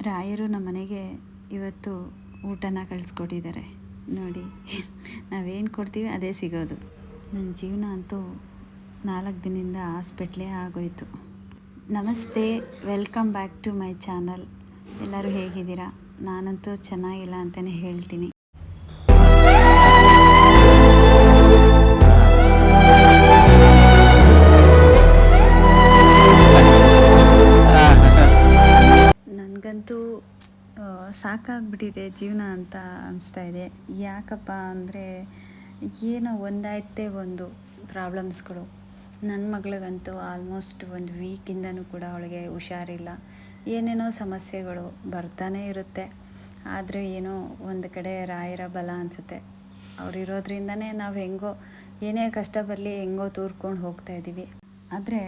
ರಾಯರು ನಮ್ಮನೆಗೆ ಇವತ್ತು ಊಟನ ಕಳಿಸ್ಕೊಟ್ಟಿದ್ದಾರೆ. ನೋಡಿ, ನಾವೇನು ಕೊಡ್ತೀವಿ ಅದೇ ಸಿಗೋದು. ನನ್ನ ಜೀವನ ಅಂತೂ ನಾಲ್ಕು ದಿನದಿಂದ ಹಾಸ್ಪಿಟ್ಲೇ ಆಗೋಯ್ತು. ನಮಸ್ತೆ, welcome back to my channel. ಎಲ್ಲರೂ ಹೇಗಿದ್ದೀರಾ? ನಾನಂತೂ ಚೆನ್ನಾಗಿಲ್ಲ ಅಂತಲೇ ಹೇಳ್ತೀನಿ. ನನಗಂತೂ ಸಾಕಾಗ್ಬಿಟ್ಟಿದೆ ಜೀವನ ಅಂತ ಅನಿಸ್ತಾ ಇದೆ. ಯಾಕಪ್ಪ ಅಂದರೆ, ಏನೋ ಒಂದಾಯ್ತೆ ಒಂದು ಪ್ರಾಬ್ಲಮ್ಸ್ಗಳು. ನನ್ನ ಮಗಳಿಗಂತೂ ಆಲ್ಮೋಸ್ಟ್ ಒಂದು ವೀಕಿಂದನೂ ಕೂಡ ಅವಳಿಗೆ ಹುಷಾರಿಲ್ಲ. ಏನೇನೋ ಸಮಸ್ಯೆಗಳು ಬರ್ತಾನೆ ಇರುತ್ತೆ. ಆದರೆ ಏನೋ ಒಂದು ಕಡೆ ರಾಯರ ಬಲ ಅನಿಸುತ್ತೆ. ಅವರಿರೋದ್ರಿಂದನೇ ನಾವು ಹೆಂಗೋ, ಏನೇ ಕಷ್ಟ ಬರಲಿ ಹೆಂಗೋ ತೂರ್ಕೊಂಡು ಹೋಗ್ತಾ ಇದ್ದೀವಿ ಆದರೆ,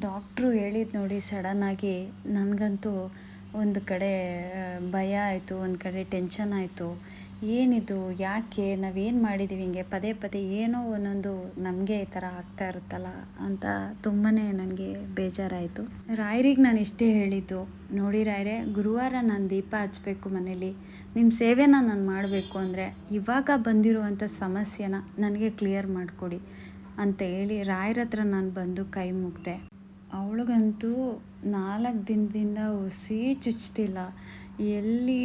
ಡಾಕ್ಟ್ರು ಹೇಳಿದ್ದು ನೋಡಿ ಸಡನ್ನಾಗಿ ನನಗಂತೂ ಒಂದು ಕಡೆ ಭಯ ಆಯಿತು, ಒಂದು ಕಡೆ ಟೆನ್ಷನ್ ಆಯಿತು. ಏನಿದು, ಯಾಕೆ, ನಾವೇನು ಮಾಡಿದ್ದೀವಿ ಹಿಂಗೆ, ಪದೇ ಪದೇ ಏನೋ ಒಂದೊಂದು ನಮಗೆ ಈ ಥರ ಆಗ್ತಾ ಇರುತ್ತಲ್ಲ ಅಂತ ತುಂಬಾ ನನಗೆ ಬೇಜಾರಾಯಿತು. ರಾಯರಿಗೆ ನಾನು ಇಷ್ಟೇ ಹೇಳಿದ್ದು, ನೋಡಿ ರಾಯರೇ, ಗುರುವಾರ ನಾನು ದೀಪ ಹಚ್ಚಬೇಕು ಮನೇಲಿ ನಿಮ್ಮ ಸೇವೆನ ನಾನು ಮಾಡಬೇಕು ಅಂದರೆ ಇವಾಗ ಬಂದಿರುವಂಥ ಸಮಸ್ಯೆನ ನನಗೆ ಕ್ಲಿಯರ್ ಮಾಡಿಕೊಡಿ ಅಂತ ಹೇಳಿ ರಾಯರ ಹತ್ರ ನಾನು ಬಂದು ಕೈ ಮುಗ್ದೆ. ಅವಳಿಗಂತೂ ನಾಲ್ಕು ದಿನದಿಂದ ಹುಸಿ ಚುಚ್ತಿಲ್ಲ. ಎಲ್ಲಿ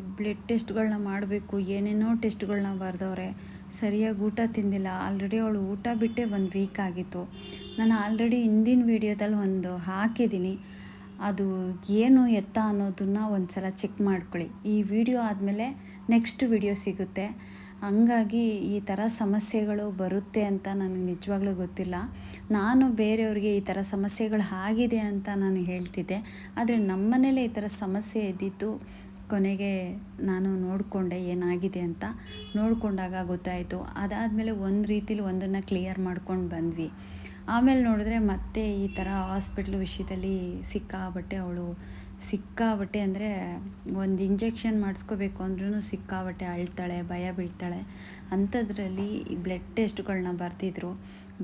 ಬ್ಲಡ್ ಟೆಸ್ಟ್ಗಳನ್ನ ಮಾಡಬೇಕು, ಏನೇನೋ ಟೆಸ್ಟ್ಗಳನ್ನ ಬರೆದವ್ರೆ, ಸರಿಯಾಗಿ ಊಟ ತಿಂದಿಲ್ಲ. ಆಲ್ರೆಡಿ ಅವಳು ಊಟ ಬಿಟ್ಟೇ ಒಂದು ವೀಕ್ ಆಗಿತ್ತು. ನಾನು ಆಲ್ರೆಡಿ ಹಿಂದಿನ ವೀಡಿಯೋದಲ್ಲಿ ಒಂದು ಹಾಕಿದ್ದೀನಿ. ಅದು ಏನು ಎತ್ತ ಅನ್ನೋದನ್ನ ಒಂದು ಸಲ ಚೆಕ್ ಮಾಡ್ಕೊಳ್ಳಿ. ಈ ವಿಡಿಯೋ ಆದಮೇಲೆ ನೆಕ್ಸ್ಟ್ ವಿಡಿಯೋ ಸಿಗುತ್ತೆ. ಹಂಗಾಗಿ ಈ ಥರ ಸಮಸ್ಯೆಗಳು ಬರುತ್ತೆ ಅಂತ ನನಗೆ ನಿಜವಾಗ್ಲೂ ಗೊತ್ತಿಲ್ಲ. ನಾನು ಬೇರೆಯವ್ರಿಗೆ ಈ ಥರ ಸಮಸ್ಯೆಗಳು ಆಗಿದೆ ಅಂತ ನಾನು ಹೇಳ್ತಿದ್ದೆ. ಆದರೆ ನಮ್ಮನೇಲೆ ಈ ಥರ ಸಮಸ್ಯೆ ಇದ್ದಿತ್ತು ಕೊನೆಗೆ ನಾನು ನೋಡಿಕೊಂಡೆ ಏನಾಗಿದೆ ಅಂತ. ನೋಡಿಕೊಂಡಾಗ ಗೊತ್ತಾಯಿತು. ಅದಾದಮೇಲೆ ಒಂದು ರೀತಿಲಿ ಒಂದನ್ನು ಕ್ಲಿಯರ್ ಮಾಡ್ಕೊಂಡು ಬಂದ್ವಿ. ಆಮೇಲೆ ನೋಡಿದ್ರೆ ಮತ್ತೆ ಈ ಥರ ಹಾಸ್ಪಿಟ್ಲ್ ವಿಷಯದಲ್ಲಿ ಸಿಕ್ಕಾಬಟ್ಟೆ ಅವಳು ಸಿಕ್ಕಾಬಟ್ಟೆ ಅಂದರೆ ಒಂದು ಇಂಜೆಕ್ಷನ್ ಮಾಡಿಸ್ಕೋಬೇಕು ಅಂದ್ರೂ ಸಿಕ್ಕಾಬಟ್ಟೆ ಅಳ್ತಾಳೆ, ಭಯ ಬೀಳ್ತಾಳೆ. ಅಂಥದ್ರಲ್ಲಿ ಬ್ಲಡ್ ಟೆಸ್ಟ್ಗಳನ್ನ ಬರ್ತಿದ್ರು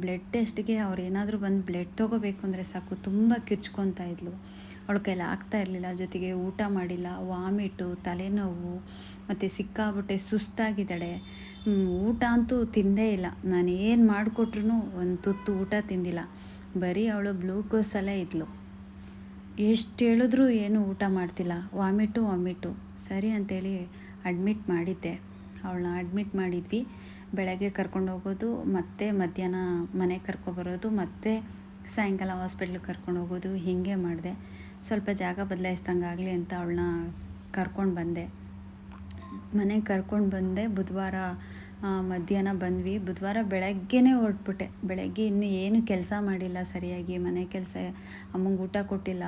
ಬ್ಲಡ್ ಟೆಸ್ಟ್ಗೆ ಅವ್ರು ಏನಾದರೂ ಬಂದು ಬ್ಲಡ್ ತೊಗೋಬೇಕು ಅಂದರೆ ಸಾಕು, ತುಂಬ ಕಿರ್ಚ್ಕೊತಾ ಇದ್ಲು. ಅವಳ ಕೈಲಿ ಆಗ್ತಾ ಇರಲಿಲ್ಲ, ಜೊತೆಗೆ ಊಟ ಮಾಡಿಲ್ಲ, ವಾಮಿಟು, ತಲೆನೋವು, ಮತ್ತು ಸಿಕ್ಕಾಬಟ್ಟೆ ಸುಸ್ತಾಗಿದ್ದಾಳೆ. ಊಟ ಅಂತೂ ತಿಂದೇ ಇಲ್ಲ. ನಾನು ಏನು ಮಾಡಿಕೊಟ್ರು ಒಂದು ತುತ್ತು ಊಟ ತಿಂದಿಲ್ಲ. ಬರೀ ಅವಳು ಗ್ಲೂಕೋಸಲ್ಲೇ ಇದ್ಲು. ಎಷ್ಟು ಹೇಳಿದ್ರೂ ಏನು ಊಟ ಮಾಡ್ತಿಲ್ಲ. Vomit vomit. ಸರಿ ಅಂತೇಳಿ ಅಡ್ಮಿಟ್ ಮಾಡಿದ್ದೆ. ಅವಳನ್ನ ಅಡ್ಮಿಟ್ ಮಾಡಿದ್ವಿ. ಬೆಳಗ್ಗೆ ಕರ್ಕೊಂಡು ಹೋಗೋದು, ಮತ್ತೆ ಮಧ್ಯಾಹ್ನ ಮನೆಗೆ ಕರ್ಕೊಬರೋದು ಮತ್ತೆ ಸಾಯಂಕಾಲ ಹಾಸ್ಪಿಟ್ಲಿಗೆ ಕರ್ಕೊಂಡು ಹೋಗೋದು, ಹೀಗೆ ಮಾಡಿದೆ. ಸ್ವಲ್ಪ ಜಾಗ ಬದಲಾಯಿಸ್ದಂಗಾಗಲಿ ಅಂತ ಅವಳನ್ನ ಕರ್ಕೊಂಡು ಬಂದೆ. ಮನೆಗೆ ಕರ್ಕೊಂಡು ಬಂದೆ ಬುಧವಾರ ಮಧ್ಯಾಹ್ನ ಬಂದ್ವಿ. ಬುಧವಾರ ಬೆಳಗ್ಗೆನೇ ಹೊರಟ್ಬಿಟ್ಟೆ. ಬೆಳಗ್ಗೆ ಇನ್ನೂ ಏನು ಕೆಲಸ ಮಾಡಿಲ್ಲ ಸರಿಯಾಗಿ. ಮನೆ ಕೆಲಸ, ಅಮ್ಮಂಗೆ ಊಟ ಕೊಟ್ಟಿಲ್ಲ.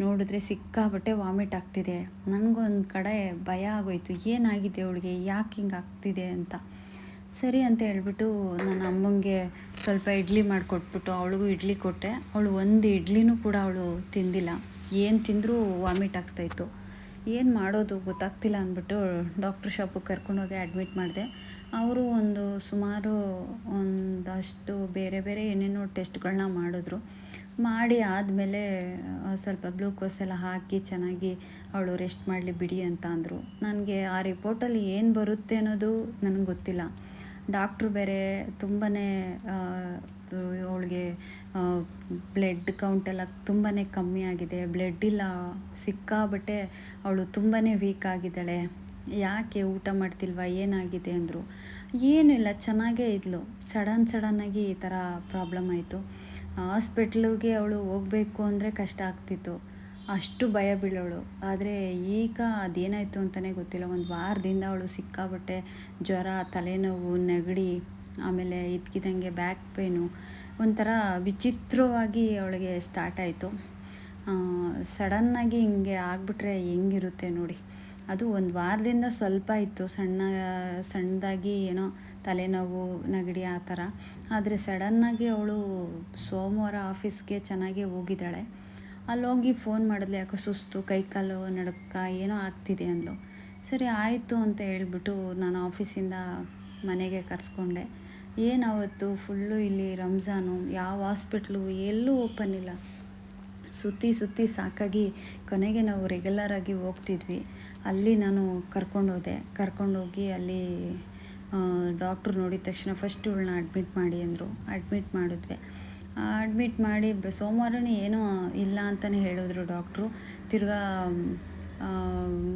ನೋಡಿದ್ರೆ ಸಿಕ್ಕಾಬಿಟ್ಟೆ ವಾಮಿಟ್ ಆಗ್ತಿದೆ. ನನಗೊಂದು ಕಡೆ ಭಯ ಆಗೋಯ್ತು. ಏನಾಗಿದೆ ಅವಳಿಗೆ? ಯಾಕೆ ಹಿಂಗೆ ಆಗ್ತಿದೆ ಅಂತ. ಸರಿ ಅಂತ ಹೇಳ್ಬಿಟ್ಟು ನನ್ನ ಅಮ್ಮಂಗೆ ಸ್ವಲ್ಪ ಇಡ್ಲಿ ಮಾಡಿಕೊಟ್ಬಿಟ್ಟು ಅವಳಿಗೂ ಇಡ್ಲಿ ಕೊಟ್ಟೆ. ಅವಳು ಒಂದು ಇಡ್ಲಿನೂ ಕೂಡ ಅವಳು ತಿಂದಿಲ್ಲ. ಏನು ತಿಂದರೂ ವಾಮಿಟ್ ಆಗ್ತಾಯಿತ್ತು ಏನು ಮಾಡೋದು ಗೊತ್ತಾಗ್ತಿಲ್ಲ ಅಂದ್ಬಿಟ್ಟು ಡಾಕ್ಟ್ರ್ ಶಾಪಿಗೆ ಕರ್ಕೊಂಡೋಗಿ ಅಡ್ಮಿಟ್ ಮಾಡಿದೆ. ಅವರು ಒಂದು ಸುಮಾರು ಒಂದಷ್ಟು ಬೇರೆ ಬೇರೆ ಏನೇನೋ ಟೆಸ್ಟ್ಗಳನ್ನ ಮಾಡಿದ್ರು. ಮಾಡಿ ಆದಮೇಲೆ ಸ್ವಲ್ಪ ಗ್ಲೂಕೋಸ್ ಎಲ್ಲ ಹಾಕಿ ಚೆನ್ನಾಗಿ ಅವಳು ರೆಸ್ಟ್ ಮಾಡಲಿ ಬಿಡಿ ಅಂತ ಅಂದರು. ನನಗೆ ಆ ರಿಪೋರ್ಟಲ್ಲಿ ಏನು ಬರುತ್ತೆ ಅನ್ನೋದು ನನಗೆ ಗೊತ್ತಿಲ್ಲ. ಡಾಕ್ಟ್ರು ಬೇರೆ ತುಂಬಾ ಅವಳಿಗೆ ಬ್ಲಡ್ ಕೌಂಟೆಲ್ಲ ತುಂಬಾ ಕಮ್ಮಿ ಆಗಿದೆ. ಬ್ಲಡ್ ಇಲ್ಲ ಸಿಕ್ಕಾಬಟ್ಟೆ ಅವಳು ತುಂಬಾ ವೀಕ್ ಆಗಿದ್ದಾಳೆ. ಯಾಕೆ ಊಟ ಮಾಡ್ತಿಲ್ವಾ, ಏನಾಗಿದೆ ಅಂದರು. ಏನೂ ಇಲ್ಲ, ಚೆನ್ನಾಗೇ ಇದ್ಲು. ಸಡನ್ ಸಡನ್ನಾಗಿ ಈ ಥರ ಪ್ರಾಬ್ಲಮ್ ಆಯಿತು. ಹಾಸ್ಪಿಟ್ಲಿಗೆ ಅವಳು ಹೋಗಬೇಕು ಅಂದರೆ ಕಷ್ಟ ಆಗ್ತಿತ್ತು. ಅಷ್ಟು ಭಯ ಬೀಳೋಳು. ಆದರೆ ಈಗ ಅದೇನಾಯಿತು ಅಂತಲೇ ಗೊತ್ತಿಲ್ಲ. ಒಂದು ವಾರದಿಂದ ಅವಳು ಸಿಕ್ಕಾಬಟ್ಟೆ ಜ್ವರ, ತಲೆನೋವು, ನೆಗಡಿ, ಆಮೇಲೆ ಇದ್ಕಿದಂಗೆ ಬ್ಯಾಕ್ ಪೇನು, ಒಂಥರ ವಿಚಿತ್ರವಾಗಿ ಅವಳಿಗೆ ಸ್ಟಾರ್ಟ್ ಆಯಿತು. ಸಡನ್ನಾಗಿ ಹಿಂಗೆ ಆಗಿಬಿಟ್ರೆ ಹೆಂಗಿರುತ್ತೆ ನೋಡಿ. ಅದು ಒಂದು ವಾರದಿಂದ ಸ್ವಲ್ಪ ಇತ್ತು, ಸಣ್ಣ, ಸಣ್ಣದಾಗಿ ಏನೋ ತಲೆನೋವು, ನೆಗಡಿ ಆ ಥರ. ಆದರೆ ಸಡನ್ನಾಗಿ ಅವಳು ಸೋಮವಾರ ಆಫೀಸ್ಗೆ ಚೆನ್ನಾಗಿ ಹೋಗಿದ್ದಾಳೆ. ಅಲ್ಲೋಗಿ ಫೋನ್ ಮಾಡಿದ್ಲೆ, ಯಾಕೋ ಸುಸ್ತು ಕೈಕಾಲು ನಡುಕ ಏನೋ ಆಗ್ತಿದೆ ಅಂದಳು ಸರಿ, ಆಯಿತು ಅಂತ ಹೇಳ್ಬಿಟ್ಟು ನಾನು ಆಫೀಸಿಂದ ಮನೆಗೆ ಕರೆಸ್ಕೊಂಡೆ. ಏನಾವತ್ತು ಫುಲ್ಲು ಇಲ್ಲಿ ರಂಜಾನು. ಯಾವ ಹಾಸ್ಪಿಟ್ಲು? ಎಲ್ಲೂ ಓಪನ್ ಇಲ್ಲ. ಸುತ್ತಿ ಸುತ್ತಿ ಸಾಕಾಗಿ ಕೊನೆಗೆ ನಾವು ರೆಗ್ಯುಲರಾಗಿ ಹೋಗ್ತಿದ್ವಿ. ಅಲ್ಲಿ ನಾನು ಕರ್ಕೊಂಡೋದೆ ಕರ್ಕೊಂಡೋಗಿ ಅಲ್ಲಿ ಡಾಕ್ಟ್ರು ನೋಡಿದ ತಕ್ಷಣ ಫಸ್ಟ್ ಇವಳನ್ನ ಅಡ್ಮಿಟ್ ಮಾಡಿ ಅಂದರು. ಅಡ್ಮಿಟ್ ಮಾಡಿದ್ವಿ. ಅಡ್ಮಿಟ್ ಮಾಡಿ ಸೋಮವಾರನೇ ಏನೂ ಇಲ್ಲ ಅಂತಲೇ ಹೇಳಿದ್ರು ಡಾಕ್ಟ್ರು ತಿರ್ಗಾ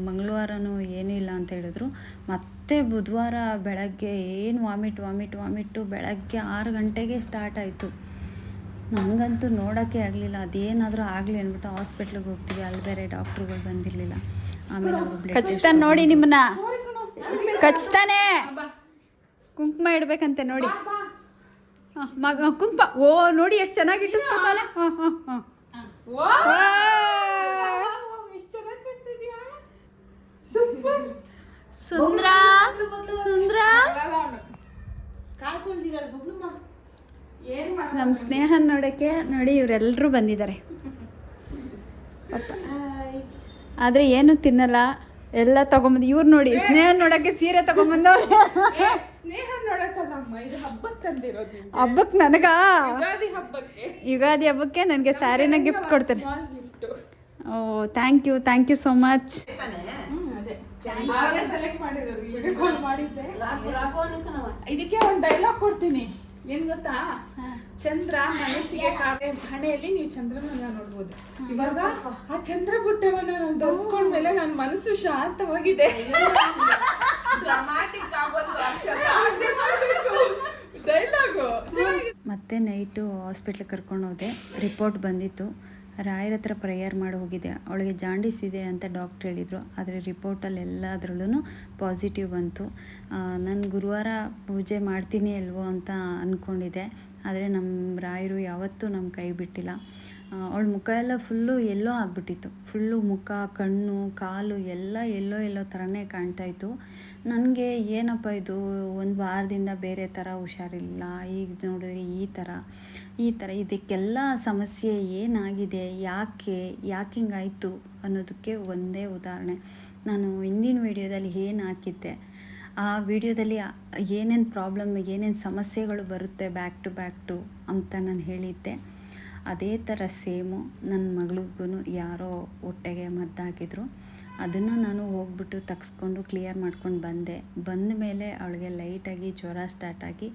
ಮಂಗಳವಾರನೂ ಏನೂ ಇಲ್ಲ ಅಂತ ಹೇಳಿದ್ರು. ಮತ್ತೆ ಬುಧವಾರ ಬೆಳಗ್ಗೆ ಏನು ವಾಮಿಟ್ ವಾಮಿಟ್ ವಾಮಿಟ್ಟು ಬೆಳಗ್ಗೆ ಆರು ಗಂಟೆಗೆ ಸ್ಟಾರ್ಟ್ ಆಯಿತು. ನನಗಂತೂ ನೋಡೋಕ್ಕೆ ಆಗಲಿಲ್ಲ. ಅದೇನಾದರೂ ಆಗಲಿ ಅಂದ್ಬಿಟ್ಟು ಹಾಸ್ಪಿಟ್ಲಿಗೆ ಹೋಗ್ತೀವಿ. ಅಲ್ಲಿ ಬೇರೆ ಡಾಕ್ಟ್ರುಗಳು ಬಂದಿರಲಿಲ್ಲ. ಆಮೇಲೆ ಅವರು ಕಚ್ತಾನೆ ನೋಡಿ ನಿಮ್ಮನ್ನ. ಕಚ್ತಾನೆ ಕುಂಕುಮ ಇಡಬೇಕಂತೆ ನೋಡಿ. ಕುಂಕುಮ. ಓ ನೋಡಿ ಎಷ್ಟು ಚೆನ್ನಾಗಿ ಇಟ್ಟಿಸ್ಕೊತಾನೆ ಹಾಂ ಹಾಂ ಹಾಂ. ಸುಂದ್ರ. ಸುಂದ್ರ. ನಮ್ಮ ಸ್ನೇಹ ನೋಡಕ್ಕೆ ನೋಡಿ ಇವರೆಲ್ಲರೂ ಬಂದಿದ್ದಾರೆ. ಪಾಪ ಆದರೆ ಏನು ತಿನ್ನಲ್ಲ. ಎಲ್ಲ ತಗೊಂಬಂದು ಇವ್ರು ನೋಡಿ ಸ್ನೇಹ ನೋಡಕ್ಕೆ ಸೀರೆ ತಗೊಂಬಂದವ್ರೆ. ಹಬ್ಬಕ್ಕೆ ತಂದಿರೋದು ಹಬ್ಬಕ್ಕೆ ನನಗ? ಯುಗಾದಿ ಹಬ್ಬಕ್ಕೆ. ಯುಗಾದಿ ಹಬ್ಬಕ್ಕೆ ನನಗೆ ಸ್ಯಾರಿನ ಗಿಫ್ಟ್ ಕೊಡ್ತೇನೆ small gift oh thank you thank you so much ಅದೇ. ಅವರೇ ಸೆಲೆಕ್ಟ್ ಮಾಡಿರೋದು ವಿಡಿಯೋ ಕಾಲ್ ಮಾಡಿದ್ದೆ. ಇದಕ್ಕೆ ಒಂದು ಡೈಲಾಗ್ ಕೊಡ್ತೀನಿ. ಏನ್ ಗೊತ್ತಾ? ಚಂದ್ರ ಮನಸ್ಸಿಗೆ ಕಾವ್ಯ ಹಣೆಯಲ್ಲಿ ನೀವು ಚಂದ್ರನನ್ನ ನೋಡ್ಬೋದು. ಇವಾಗ ಆ ಚಂದ್ರ ಬುಟ್ಟವನ್ನ ನಾನು ಧರಿಸ್ಕೊಂಡ್ಮೇಲೆ ನನ್ನ ಮನಸ್ಸು ಶಾಂತವಾಗಿದೆ. ಡೈಲಾಗು ಮತ್ತೆ ನೈಟು ಹಾಸ್ಪಿಟ್ಲಿಗೆ ಕರ್ಕೊಂಡು ಹೋದೆ. ರಿಪೋರ್ಟ್ ಬಂದಿತ್ತು. ರಾಯರ ಹತ್ರ ಪ್ರೇಯರ್ ಮಾಡಿ ಹೋಗಿದ್ದೆ ಅವಳಿಗೆ ಜಾಂಡೀಸ್ ಇದೆ ಅಂತ ಡಾಕ್ಟ್ರ್ ಹೇಳಿದರು. ಆದರೆ ರಿಪೋರ್ಟಲ್ಲಿ ಎಲ್ಲದರಲ್ಲೂ ಪಾಸಿಟಿವ್ ಬಂತು. ನಾನು ಗುರುವಾರ ಪೂಜೆ ಮಾಡ್ತೀನಿ ಅಲ್ವೋ ಅಂತ ಅಂದ್ಕೊಂಡಿದ್ದೆ ಆದರೆ ನಮ್ಮ ರಾಯರು ಯಾವತ್ತೂ ನಮ್ಮ ಕೈ ಬಿಟ್ಟಿಲ್ಲ. ಅವಳ ಮುಖ ಎಲ್ಲ ಫುಲ್ಲು ಎಲ್ಲೋ ಆಗಿಬಿಟ್ಟಿತ್ತು. ಫುಲ್ಲು ಮುಖ, ಕಣ್ಣು, ಕಾಲು ಎಲ್ಲ ಎಲ್ಲೋ ಎಲ್ಲೋ ಥರನೇ ಕಾಣ್ತಾ ಇತ್ತು. ನನಗೆ ಏನಪ್ಪ ಇದು? ಒಂದು ವಾರದಿಂದ ಬೇರೆ ಥರ ಹುಷಾರಿಲ್ಲ. ಈಗ ನೋಡಿದ್ರೆ ಈ ಥರ ಈ ಥರ ಇದಕ್ಕೆಲ್ಲ ಸಮಸ್ಯೆ ಏನಾಗಿದೆ? ಯಾಕೆ? ಯಾಕೆ ಹಿಂಗಾಯಿತು ಅನ್ನೋದಕ್ಕೆ ಒಂದೇ ಉದಾಹರಣೆ. ನಾನು ಹಿಂದಿನ ವಿಡಿಯೋದಲ್ಲಿ ಏನು ಹಾಕಿದ್ದೆ? ಆ ವಿಡಿಯೋದಲ್ಲಿ ಏನೇನು ಪ್ರಾಬ್ಲಮ್ ಏನೇನು ಸಮಸ್ಯೆಗಳು ಬರುತ್ತೆ ಬ್ಯಾಕ್ ಟು ಬ್ಯಾಕ್ ಟು ಅಂತ ನಾನು ಹೇಳಿದ್ದೆ. ಅದೇ ಥರ ಸೇಮು ನನ್ನ ಮಗಳಿಗೂ ಯಾರೋ ಹೊಟ್ಟೆಗೆ ಮದ್ದಾಕಿದ್ರು ಅದನ್ನು ನಾನು ಹೋಗ್ಬಿಟ್ಟು ತಗ್ಸ್ಕೊಂಡು ಕ್ಲಿಯರ್ ಮಾಡ್ಕೊಂಡು ಬಂದೆ. ಬಂದ ಮೇಲೆ ಅವಳಿಗೆ ಲೈಟಾಗಿ ಜ್ವರ ಸ್ಟಾರ್ಟ್ ಆಗಿ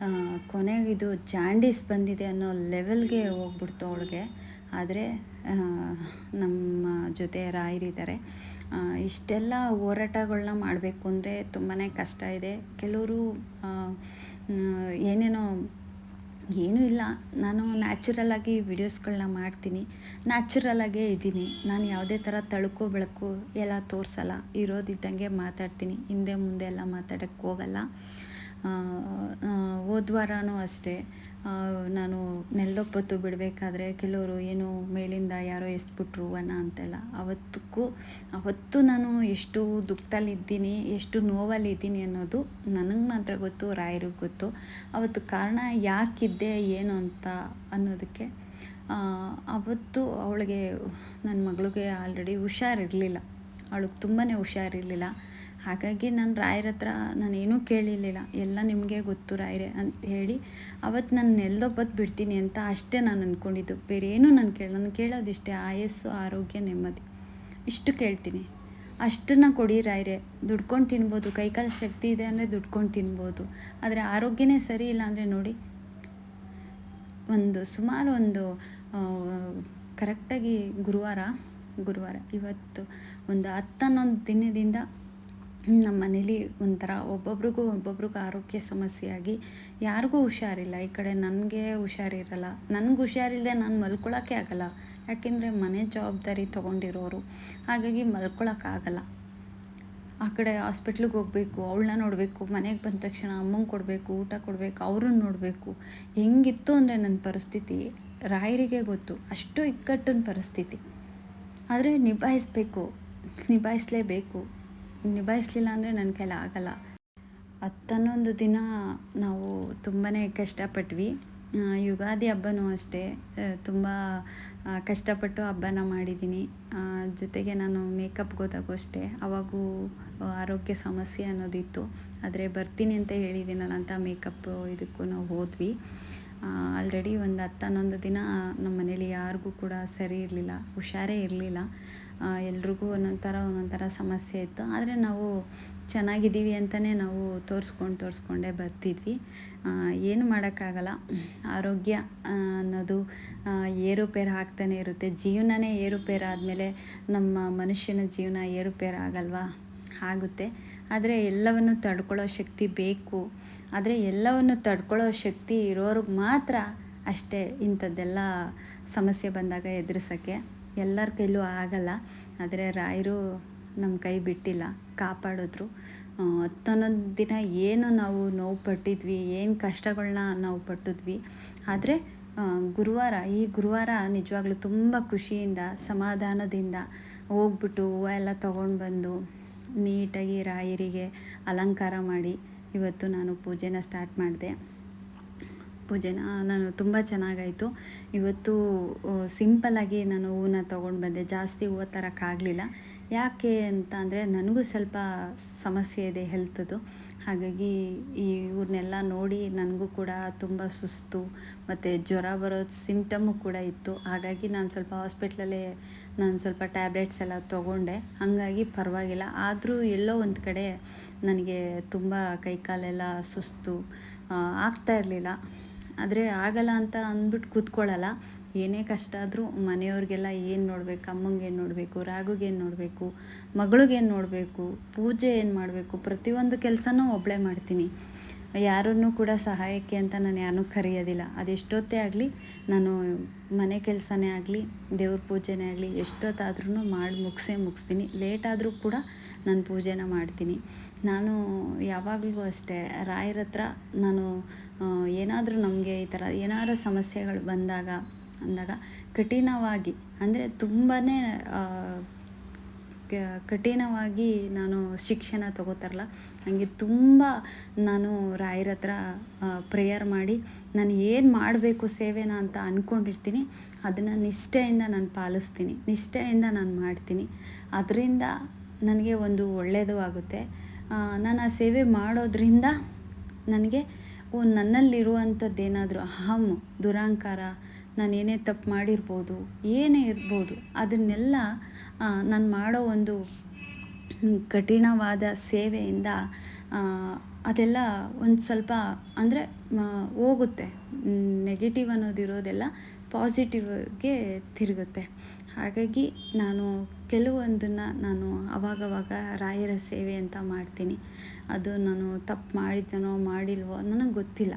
ಆ, ಕೊನೆಗೆ ಇದು ಜಾಂಡೀಸ್ ಬಂದಿದೆ ಅನ್ನೋ ಲೆವೆಲ್ಗೆ ಹೋಗ್ಬಿಡ್ತು ಅವಳಿಗೆ. ಆದರೆ ನಮ್ಮ ಜೊತೆ ರಾಯರಿದ್ದಾರೆ. ಇಷ್ಟೆಲ್ಲ ಹೋರಾಟಗಳನ್ನ ಮಾಡಬೇಕು ಅಂದರೆ ತುಂಬಾ ಕಷ್ಟ ಇದೆ. ಕೆಲವರು ಏನೇನೋ ಏನೂ ಇಲ್ಲ. ನಾನು ನ್ಯಾಚುರಲ್ಲಾಗಿ ವಿಡಿಯೋಸ್ಗಳನ್ನ ಮಾಡ್ತೀನಿ. ನ್ಯಾಚುರಲಾಗೇ ಇದ್ದೀನಿ. ನಾನು ಯಾವುದೇ ಥರ ತಳುಕು ಬೆಳಕು ಎಲ್ಲ ತೋರಿಸಲ್ಲ. ಇರೋದಿದ್ದಂಗೆ ಮಾತಾಡ್ತೀನಿ. ಹಿಂದೆ ಮುಂದೆ ಎಲ್ಲ ಮಾತಾಡೋಕ್ಕೆ ಹೋಗಲ್ಲ. ಆ, ಆ, ಹೋದ ವಾರನೂ ಅಷ್ಟೇ. ನಾನು ನೆಲದೊಪ್ಪತ್ತು ಬಿಡಬೇಕಾದ್ರೆ ಕೆಲವರು ಏನು ಮೇಲಿಂದ ಯಾರೋ ಎಸ್ಬಿಟ್ರು ಅನ್ನ ಅಂತೆಲ್ಲ. ಅವತ್ತಕ್ಕೂ ಅವತ್ತು ನಾನು ಎಷ್ಟು ದುಃಖದಲ್ಲಿದ್ದೀನಿ ಎಷ್ಟು ನೋವಲ್ಲಿದ್ದೀನಿ ಅನ್ನೋದು ನನಗೆ ಮಾತ್ರ ಗೊತ್ತು ರಾಯರಿಗೆ ಗೊತ್ತು. ಅವತ್ತು ಕಾರಣ ಯಾಕಿದ್ದೆ ಏನು ಅಂತ ಅನ್ನೋದಕ್ಕೆ ಅವತ್ತು ಅವಳಿಗೆ ನನ್ನ ಮಗಳಿಗೆ ಆಲ್ರೆಡಿ ಹುಷಾರಿರಲಿಲ್ಲ. ಅವಳಿಗೆ ತುಂಬಾ ಹುಷಾರಿರಲಿಲ್ಲ. ಹಾಗಾಗಿ ನಾನು ರಾಯರ ಹತ್ರ ನಾನೇನೂ ಕೇಳಿರಲಿಲ್ಲ. ಎಲ್ಲ ನಿಮಗೆ ಗೊತ್ತು ರಾಯರೇ ಅಂತ ಹೇಳಿ ಅವತ್ತು ನಾನು ನೆಲ್ದೊಬ್ಬತ್ತು ಬಿಡ್ತೀನಿ ಅಂತ ಅಷ್ಟೇ ನಾನು ಅಂದ್ಕೊಂಡಿದ್ದು ಬೇರೆ ಏನೂ ನಾನು ಕೇಳ, ನಾನು ಕೇಳೋದಿಷ್ಟೇ ಆಯಸ್ಸು, ಆರೋಗ್ಯ ನೆಮ್ಮದಿ. ಇಷ್ಟು ಕೇಳ್ತೀನಿ. ಅಷ್ಟನ್ನು ಕೊಡಿ ರಾಯ್ರೆ. ದುಡ್ಕೊಂಡು ತಿನ್ಬೋದು. ಕೈಕಾಲು ಶಕ್ತಿ ಇದೆ ಅಂದರೆ ದುಡ್ಕೊಂಡು ತಿನ್ಬೋದು. ಆದರೆ ಆರೋಗ್ಯನೇ ಸರಿ ಇಲ್ಲ ಅಂದರೆ ನೋಡಿ, ಒಂದು ಸುಮಾರು ಒಂದು ಕರೆಕ್ಟಾಗಿ ಗುರುವಾರ ಗುರುವಾರ ಇವತ್ತು ಒಂದು ಹತ್ತನ್ನೊಂದು ದಿನದಿಂದ ನಮ್ಮ ಮನೇಲಿ ಒಂಥರ ಒಬ್ಬೊಬ್ರಿಗೂ ಒಬ್ಬೊಬ್ರಿಗೂ ಆರೋಗ್ಯ ಸಮಸ್ಯೆಯಾಗಿ ಯಾರಿಗೂ ಹುಷಾರಿಲ್ಲ. ಈ ಕಡೆ ನನಗೆ ಹುಷಾರಿರಲ್ಲ. ನನಗೆ ಹುಷಾರಿಲ್ಲದೆ ನಾನು ಮಲ್ಕೊಳ್ಳೋಕ್ಕೆ ಆಗಲ್ಲ. ಯಾಕೆಂದರೆ ಮನೆ ಜವಾಬ್ದಾರಿ ತೊಗೊಂಡಿರೋರು. ಹಾಗಾಗಿ ಮಲ್ಕೊಳ್ಳೋಕ್ಕಾಗಲ್ಲ ಆ ಕಡೆ ಹಾಸ್ಪಿಟ್ಲಿಗೆ ಹೋಗಬೇಕು, ಅವಳನ್ನ ನೋಡಬೇಕು, ಮನೆಗೆ ಬಂದ ತಕ್ಷಣ ಅಮ್ಮಂಗೆ ಕೊಡಬೇಕು, ಊಟ ಕೊಡಬೇಕು, ಅವ್ರನ್ನ ನೋಡಬೇಕು. ಹೆಂಗಿತ್ತು ಅಂದರೆ ನನ್ನ ಪರಿಸ್ಥಿತಿ? ರಾಯರಿಗೆ ಗೊತ್ತು. ಅಷ್ಟು ಇಕ್ಕಟ್ಟಿನ ಪರಿಸ್ಥಿತಿ. ಆದರೆ ನಿಭಾಯಿಸ್ಬೇಕು. ನಿಭಾಯಿಸಲೇಬೇಕು. ನಿಭಾಯಿಸಲಿಲ್ಲ ಅಂದರೆ ನನ್ನ ಕೈಲಿ ಆಗಲ್ಲ. ಹತ್ತನ್ನೊಂದು ದಿನ ನಾವು ತುಂಬಾ ಕಷ್ಟಪಟ್ವಿ. ಯುಗಾದಿ ಹಬ್ಬನೂ ಅಷ್ಟೇ. ತುಂಬ ಕಷ್ಟಪಟ್ಟು ಹಬ್ಬನ ಮಾಡಿದ್ದೀನಿ ಜೊತೆಗೆ ನಾನು ಮೇಕಪ್ಗೆ ಹೋದಾಗೂ ಅಷ್ಟೇ. ಅವಾಗೂ ಆರೋಗ್ಯ ಸಮಸ್ಯೆ ಅನ್ನೋದಿತ್ತು. ಆದರೆ ಬರ್ತೀನಿ ಅಂತ ಹೇಳಿದ್ದೀನಲ್ಲ ಅಂತ ಮೇಕಪ್ ಇದಕ್ಕೂ ನಾವು ಹೋದ್ವಿ. ಆಲ್ರೆಡಿ ಒಂದು ಹತ್ತು ಹನ್ನೊಂದು ದಿನ ನಮ್ಮ ಮನೇಲಿ ಯಾರಿಗೂ ಕೂಡ ಸರಿ ಇರಲಿಲ್ಲ, ಹುಷಾರೇ ಇರಲಿಲ್ಲ. ಎಲ್ರಿಗೂ ಒಂದೊಂದು ಥರ ಸಮಸ್ಯೆ ಇತ್ತು. ಆದರೆ ನಾವು ಚೆನ್ನಾಗಿದ್ದೀವಿ ಅಂತಲೇ ನಾವು ತೋರಿಸ್ಕೊಂಡು ತೋರಿಸ್ಕೊಂಡೇ ಬರ್ತಿದ್ವಿ. ಏನು ಮಾಡೋಕ್ಕಾಗಲ್ಲ. ಆರೋಗ್ಯ ಅನ್ನೋದು ಏರುಪೇರು ಆಗ್ತಾನೆ ಇರುತ್ತೆ. ಜೀವನನೇ ಏರುಪೇರು ಆದಮೇಲೆ ನಮ್ಮ ಮನುಷ್ಯನ ಜೀವನ ಏರುಪೇರು ಆಗಲ್ವಾ? ಆಗುತ್ತೆ. ಆದರೆ ಎಲ್ಲವನ್ನು ತಡ್ಕೊಳ್ಳೋ ಶಕ್ತಿ ಬೇಕು. ಆದರೆ ಎಲ್ಲವನ್ನು ತಡ್ಕೊಳ್ಳೋ ಶಕ್ತಿ ಇರೋರಿಗೆ ಮಾತ್ರ ಅಷ್ಟೇ ಇಂಥದ್ದೆಲ್ಲ ಸಮಸ್ಯೆ ಬಂದಾಗ ಎದುರಿಸೋಕ್ಕೆ. ಎಲ್ಲರ ಕೈಲೂ ಆಗಲ್ಲ. ಆದರೆ ರಾಯರು ನಮ್ಮ ಕೈ ಬಿಟ್ಟಿಲ್ಲ ಕಾಪಾಡಿದ್ರು. ಆ, ಹತ್ತೊಂದೊಂದು ದಿನ ಏನು ನಾವು ನೋವು ಪಟ್ಟಿದ್ವಿ ಏನು ಕಷ್ಟಗಳನ್ನ ನಾವು ಪಟ್ಟಿದ್ವಿ. ಆದರೆ ಗುರುವಾರ ಈ ಗುರುವಾರ ನಿಜವಾಗ್ಲೂ ತುಂಬ ಖುಷಿಯಿಂದ ಸಮಾಧಾನದಿಂದ ಹೋಗ್ಬಿಟ್ಟು ಹೂವು ಎಲ್ಲ ತೊಗೊಂಡು ಬಂದು ನೀಟಾಗಿ ರಾಯರಿಗೆ ಅಲಂಕಾರ ಮಾಡಿ ಇವತ್ತು ನಾನು ಪೂಜೆನ ಸ್ಟಾರ್ಟ್ ಮಾಡಿದೆ. ಪೂಜೆನ ನಾನು ತುಂಬ ಚೆನ್ನಾಗಾಯಿತು. ಇವತ್ತು ಸಿಂಪಲ್ಲಾಗಿ ನಾನು ಹೂವನ್ನ ತೊಗೊಂಡು ಬಂದೆ ಜಾಸ್ತಿ ಹೂವು ತರೋಕ್ಕಾಗಲಿಲ್ಲ ಯಾಕೆ ಅಂತ ಅಂದರೆ, ನನಗೂ ಸ್ವಲ್ಪ ಸಮಸ್ಯೆ ಇದೆ ಹೆಲ್ತದು. ಹಾಗಾಗಿ ಈ ಇವ್ರನ್ನೆಲ್ಲ ನೋಡಿ ನನಗೂ ಕೂಡ ತುಂಬ ಸುಸ್ತು, ಮತ್ತು ಜ್ವರ ಬರೋ ಸಿಮ್ಟಮು ಕೂಡ ಇತ್ತು. ಹಾಗಾಗಿ ನಾನು ಸ್ವಲ್ಪ ಹಾಸ್ಪಿಟ್ಲಲ್ಲೇ ನಾನು ಸ್ವಲ್ಪ ಟ್ಯಾಬ್ಲೆಟ್ಸ್ ಎಲ್ಲ ತೊಗೊಂಡೆ. ಹಾಗಾಗಿ ಪರವಾಗಿಲ್ಲ. ಆದರೂ ಎಲ್ಲೋ ಒಂದು ಕಡೆ ನನಗೆ ತುಂಬ ಕೈಕಾಲೆಲ್ಲ ಸುಸ್ತು ಆಗ್ತಾ ಇರಲಿಲ್ಲ. ಆದರೆ ಆಗಲ್ಲ ಅಂತ ಅಂದ್ಬಿಟ್ಟು ಕೂತ್ಕೊಳ್ಳಲ್ಲ ಏನೇ ಕಷ್ಟ ಆದರೂ ಮನೆಯವ್ರಿಗೆಲ್ಲ ಏನು ನೋಡಬೇಕು, ಅಮ್ಮಂಗೆ ಏನು ನೋಡಬೇಕು, ರಾಗುಗೆ ನೋಡಬೇಕು ಮಗಳಿಗೇನು ನೋಡಬೇಕು, ಪೂಜೆ ಏನು ಮಾಡಬೇಕು, ಪ್ರತಿಯೊಂದು ಕೆಲಸನೂ ಒಬ್ಬಳೇ ಮಾಡ್ತೀನಿ. ಯಾರನ್ನೂ ಕೂಡ ಸಹಾಯಕ್ಕೆ ಅಂತ ನಾನು ಯಾರನ್ನೂ ಕರೆಯೋದಿಲ್ಲ. ಅದೆಷ್ಟೊತ್ತೇ ಆಗಲಿ ನಾನು ಮನೆ ಕೆಲಸನೇ ಆಗಲಿ, ದೇವ್ರ ಪೂಜೆನೇ ಆಗಲಿ ಎಷ್ಟೊತ್ತಾದ್ರೂ ಮಾಡಿ ಮುಗಿಸೇ ಮುಗಿಸ್ತೀನಿ. ಲೇಟ್ ಆದರೂ ಕೂಡ ನಾನು ಪೂಜೆನ ಮಾಡ್ತೀನಿ. ನಾನು ಯಾವಾಗಲೂ ಅಷ್ಟೇ, ರಾಯರ ಹತ್ರ ನಾನು ಏನಾದರೂ ನಮಗೆ ಈ ಥರ ಏನಾದ್ರು ಸಮಸ್ಯೆಗಳು ಬಂದಾಗ, ಅಂದಾಗ ಕಠಿಣವಾಗಿ, ಅಂದರೆ ತುಂಬಾ ಕಠಿಣವಾಗಿ ನಾನು ಶಿಕ್ಷಣ ತಗೋತಾರಲ್ಲ, ಹಂಗೆ ತುಂಬ ನಾನು ರಾಯರ ಹತ್ರ ಪ್ರೇಯರ್ ಮಾಡಿ, ನಾನು ಏನು ಮಾಡಬೇಕು ಸೇವೆನ ಅಂತ ಅಂದ್ಕೊಂಡಿರ್ತೀನಿ ಅದನ್ನು ನಿಷ್ಠೆಯಿಂದ ನಾನು ಪಾಲಿಸ್ತೀನಿ, ನಿಷ್ಠೆಯಿಂದ ನಾನು ಮಾಡ್ತೀನಿ, ಅದರಿಂದ ನನಗೆ ಒಂದು ಒಳ್ಳೆಯದು ಆಗುತ್ತೆ. ನಾನು ಆ ಸೇವೆ ಮಾಡೋದ್ರಿಂದ ನನಗೆ, ಓ, ನನ್ನಲ್ಲಿರುವಂಥದ್ದೇನಾದರೂ ಅಹಂ, ದುರಾಂಕಾರ, ನಾನು ಏನೇ ತಪ್ಪು ಮಾಡಿರ್ಬೋದು, ಏನೇ ಇರ್ಬೋದು, ಅದನ್ನೆಲ್ಲ ನಾನು ಮಾಡೋ ಒಂದು ಕಠಿಣವಾದ ಸೇವೆಯಿಂದ ಅದೆಲ್ಲ ಒಂದು ಸ್ವಲ್ಪ ಅಂದರೆ ಹೋಗುತ್ತೆ. ನೆಗೆಟಿವ್ ಅನ್ನೋದಿರೋದೆಲ್ಲ ಪಾಸಿಟಿವ್ಗೆ ತಿರುಗುತ್ತೆ. ಹಾಗಾಗಿ ನಾನು ಕೆಲವೊಂದನ್ನು ನಾನು ಅವಾಗವಾಗ ರಾಯರ ಸೇವೆ ಅಂತ ಮಾಡ್ತೀನಿ. ಅದು ನಾನು ತಪ್ಪು ಮಾಡಿದ್ದೇನೋ ಮಾಡಿಲ್ವೋ ನನಗೆ ಗೊತ್ತಿಲ್ಲ.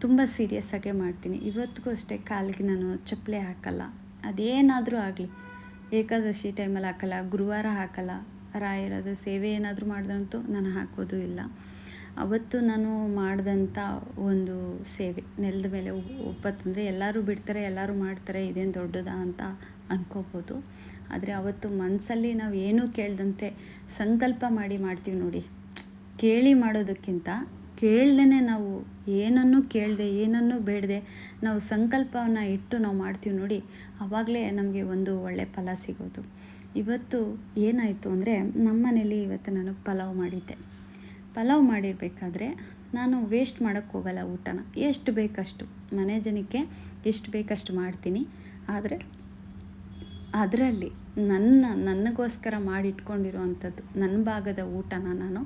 ತುಂಬ ಸೀರಿಯಸ್ಸಾಗೆ ಮಾಡ್ತೀನಿ. ಇವತ್ತಿಗೂ ಅಷ್ಟೇ ಕಾಲಿಗೆ ನಾನು ಚಪ್ಪಲಿ ಹಾಕಲ್ಲ. ಅದೇನಾದರೂ ಆಗಲಿ. ಏಕಾದಶಿ ಟೈಮಲ್ಲಿ ಹಾಕಲ್ಲ, ಗುರುವಾರ ಹಾಕಲ್ಲ, ರಾಯರದ ಸೇವೆ ಏನಾದರೂ ಮಾಡಿದ್ರಂತೂ ನಾನು ಹಾಕೋದು ಇಲ್ಲ. ಅವತ್ತು ನಾನು ಮಾಡಿದಂಥ ಒಂದು ಸೇವೆ, ನೆಲದ ಮೇಲೆ ಒಪ್ಪತ್ತಂದರೆ ಎಲ್ಲರೂ ಬಿಡ್ತಾರೆ, ಎಲ್ಲರೂ ಮಾಡ್ತಾರೆ, ಇದೇನು ದೊಡ್ಡದಾ ಅಂತ ಅನ್ಕೋಬೋದು. ಆದರೆ ಅವತ್ತು ಮನಸ್ಸಲ್ಲಿ ನಾವು ಏನೂ ಕೇಳ್ದಂತೆ ಸಂಕಲ್ಪ ಮಾಡಿ ಮಾಡ್ತೀವಿ ನೋಡಿ. ಕೇಳಿ ಮಾಡೋದಕ್ಕಿಂತ ಕೇಳ್ದೇ ನಾವು ಏನನ್ನೂ ಕೇಳದೆ, ಏನನ್ನೂ ಬೇಡದೆ ನಾವು ಸಂಕಲ್ಪವನ್ನು ಇಟ್ಟು ನಾವು ಮಾಡ್ತೀವಿ ನೋಡಿ ಆವಾಗಲೇ ನಮಗೆ ಒಂದು ಒಳ್ಳೆ ಫಲ ಸಿಗೋದು. ಇವತ್ತು ಏನಾಯಿತು ಅಂದರೆ ನಮ್ಮ ಮನೇಲಿ ಇವತ್ತು ನಾನು ಪಲಾವ್ ಮಾಡಿದ್ದೆ. ಪಲಾವ್ ಮಾಡಿರಬೇಕಾದ್ರೆ ನಾನು ವೇಸ್ಟ್ ಮಾಡೋಕ್ಕೆ ಹೋಗಲ್ಲ ಊಟನ. ಎಷ್ಟು ಬೇಕಷ್ಟು? ಮನೆ ಜನಕ್ಕೆ ಎಷ್ಟು ಬೇಕಷ್ಟು ಮಾಡ್ತೀನಿ. ಆದರೆ ಅದರಲ್ಲಿ ನನ್ನ, ನನಗೋಸ್ಕರ ಮಾಡಿಟ್ಕೊಂಡಿರುವಂಥದ್ದು ನನ್ನ ಭಾಗದ ಊಟನ ನಾನು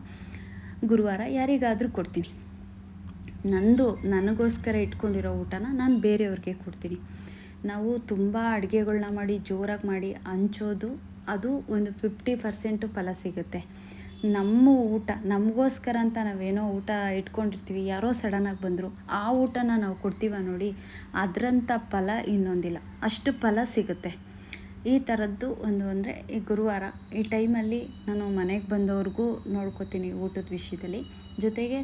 ಗುರುವಾರ ಯಾರಿಗಾದರೂ ಕೊಡ್ತೀನಿ. ನಂದು, ನನಗೋಸ್ಕರ ಇಟ್ಕೊಂಡಿರೋ ಊಟನ ನಾನು ಬೇರೆಯವ್ರಿಗೆ ಕೊಡ್ತೀನಿ. ನಾವು ತುಂಬ ಅಡುಗೆಗಳ್ನ ಮಾಡಿ, ಜೋರಾಗಿ ಮಾಡಿ ಹಂಚೋದು, ಅದು ಒಂದು ಫಿಫ್ಟಿ ಪರ್ಸೆಂಟು ಫಲ ಸಿಗುತ್ತೆ. ನಮ್ಮ ಊಟ, ನಮಗೋಸ್ಕರ ಅಂತ ನಾವೇನೋ ಊಟ ಇಟ್ಕೊಂಡಿರ್ತೀವಿ, ಯಾರೋ ಸಡನ್ನಾಗಿ ಬಂದರು, ಆ ಊಟನ ನಾವು ಕೊಡ್ತೀವ ನೋಡಿ ಅದರಂಥ ಫಲ ಇನ್ನೊಂದಿಲ್ಲ. ಅಷ್ಟು ಫಲ ಸಿಗುತ್ತೆ. ಈ ಥರದ್ದು ಒಂದು ಅಂದರೆ ಈ ಗುರುವಾರ, ಈ ಟೈಮಲ್ಲಿ ನಾನು ಮನೆಗೆ ಬಂದವ್ರಿಗೂ ನೋಡ್ಕೋತೀನಿ ಊಟದ ವಿಷಯದಲ್ಲಿ. ಜೊತೆಗೆ